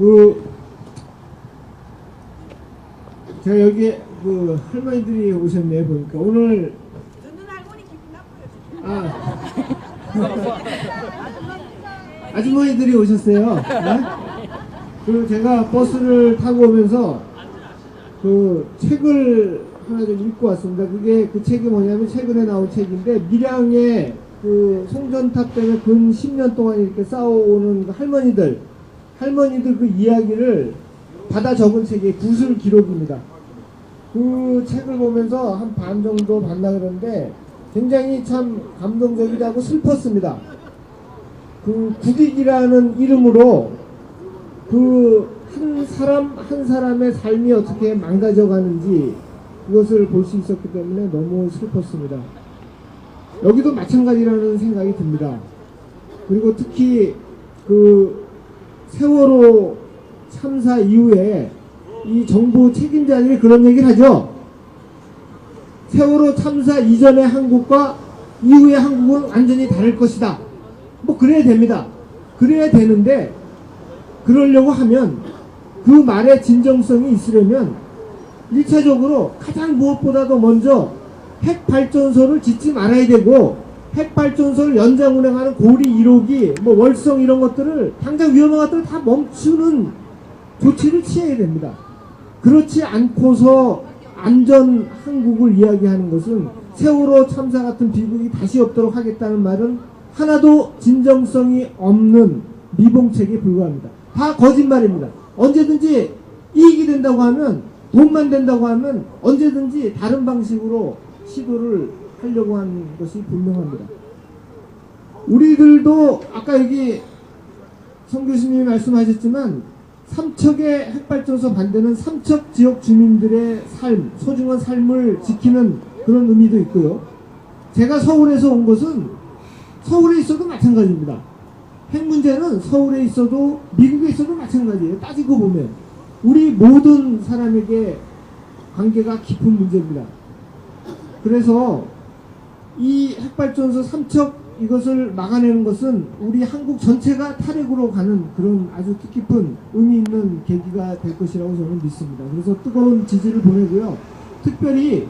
그 제가 여기 그 할머니들이 오셨네요 보니까 오늘 듣는 할머니 기분 나빠요. 아 아주머니들이 오셨어요. 네? 그리고 제가 버스를 타고 오면서 그 책을 하나 좀 읽고 왔습니다. 그게 그 책이 뭐냐면 최근에 나온 책인데 밀양의 그 송전탑 때문에 근 10년 동안 이렇게 싸워오는 그 할머니들 할머니들 그 이야기를 받아 적은 책이 구술 기록입니다. 그 책을 보면서 한 반 정도 봤나 그러는데 굉장히 참 감동적이다고 슬펐습니다. 그 국익이라는 이름으로 그 한 사람 한 사람의 삶이 어떻게 망가져 가는지 그것을 볼 수 있었기 때문에 너무 슬펐습니다. 여기도 마찬가지라는 생각이 듭니다. 그리고 특히 그 세월호 참사 이후에 이 정부 책임자들이 그런 얘기를 하죠. 세월호 참사 이전의 한국과 이후의 한국은 완전히 다를 것이다. 뭐 그래야 됩니다. 그래야 되는데 그러려고 하면 그 말에 진정성이 있으려면 1차적으로 가장 무엇보다도 먼저 핵발전소를 짓지 말아야 되고 핵발전소를 연장 운행하는 고리 1호기 뭐 월성 이런 것들을 당장 위험한 것들을 다 멈추는 조치를 취해야 됩니다. 그렇지 않고서 안전 한국을 이야기하는 것은 세월호 참사 같은 비극이 다시 없도록 하겠다는 말은 하나도 진정성이 없는 미봉책에 불과합니다. 다 거짓말입니다. 언제든지 이익이 된다고 하면 돈만 된다고 하면 언제든지 다른 방식으로 시도를 하려고 하는 것이 분명합니다. 우리들도 아까 여기 성 교수님이 말씀하셨지만 삼척의 핵발전소 반대는 삼척 지역 주민들의 삶, 소중한 삶을 지키는 그런 의미도 있고요. 제가 서울에서 온 것은 서울에 있어도 마찬가지입니다. 핵 문제는 서울에 있어도 미국에 있어도 마찬가지예요. 따지고 보면 우리 모든 사람에게 관계가 깊은 문제입니다. 그래서 이 핵발전소 삼척 이것을 막아내는 것은 우리 한국 전체가 탈핵으로 가는 그런 아주 뜻깊은 의미 있는 계기가 될 것이라고 저는 믿습니다. 그래서 뜨거운 지지를 보내고요. 특별히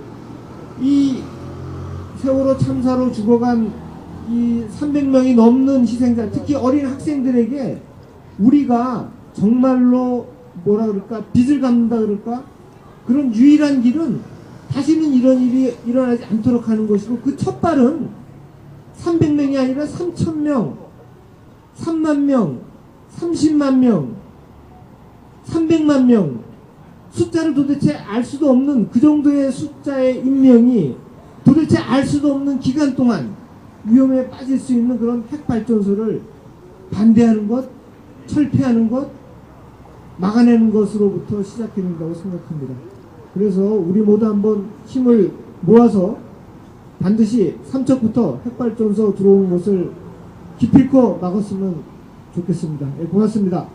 이 세월호 참사로 죽어간 이 300명이 넘는 희생자, 특히 어린 학생들에게 우리가 정말로 뭐라 그럴까 빚을 갚는다 그럴까 그런 유일한 길은 다시는 이런 일이 일어나지 않도록 하는 것이고 그 첫 발은 300명이 아니라 3,000명, 3만 명, 30만 명, 300만 명 숫자를 도대체 알 수도 없는 그 정도의 숫자의 인명이 도대체 알 수도 없는 기간 동안 위험에 빠질 수 있는 그런 핵발전소를 반대하는 것, 철폐하는 것, 막아내는 것으로부터 시작해야 된다고 생각합니다. 그래서 우리 모두 한번 힘을 모아서 반드시 삼척부터 핵발전소 들어오는 것을 기필코 막았으면 좋겠습니다. 예, 고맙습니다.